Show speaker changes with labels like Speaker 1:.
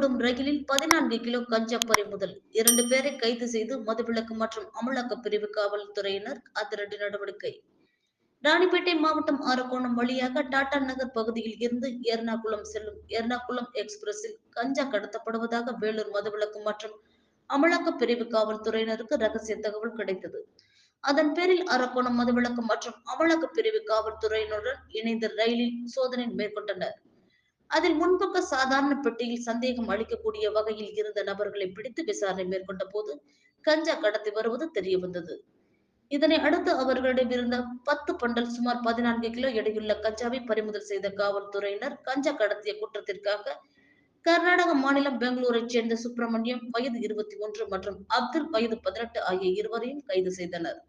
Speaker 1: ஓடும் ரயிலில் பதினான்கு கிலோ கஞ்சா பறிமுதல் இரண்டு பேரை கைது செய்து மதுவிலக்கு மற்றும் அமலாக்க பிரிவு காவல்துறையினர் அதிரடி நடவடிக்கை. ராணிப்பேட்டை மாவட்டம் அரக்கோணம் வழியாக டாடா நகர் பகுதியில் இருந்து எர்ணாகுளம் செல்லும் எர்ணாகுளம் எக்ஸ்பிரஸில் கஞ்சா கடத்தப்படுவதாக வேலூர் மதுவிலக்கு மற்றும் அமலாக்க பிரிவு காவல்துறையினருக்கு ரகசிய தகவல் கிடைத்தது. அதன் பேரில் அரக்கோணம் மதுவிலக்கு மற்றும் அமலாக்க பிரிவு காவல்துறையினருடன் இணைந்து ரயிலில் சோதனை மேற்கொண்டனர். அதில் முன்பக்க சாதாரண பெட்டியில் சந்தேகம் அளிக்கக்கூடிய வகையில் இருந்த நபர்களை பிடித்து விசாரணை மேற்கொண்ட போது கஞ்சா கடத்தி வருவது தெரிய வந்தது. இதனை அடுத்து அவர்களிடம் இருந்த பத்து பண்டல் சுமார் பதினான்கு கிலோ எடையுள்ள கஞ்சாவை பறிமுதல் செய்த காவல்துறையினர் கஞ்சா கடத்திய குற்றத்திற்காக கர்நாடக மாநிலம் பெங்களூரைச் சேர்ந்த சுப்பிரமணியம் வயது இருபத்தி ஒன்று மற்றும் அப்துல் வயது பதினெட்டு ஆகிய இருவரையும் கைது செய்தனர்.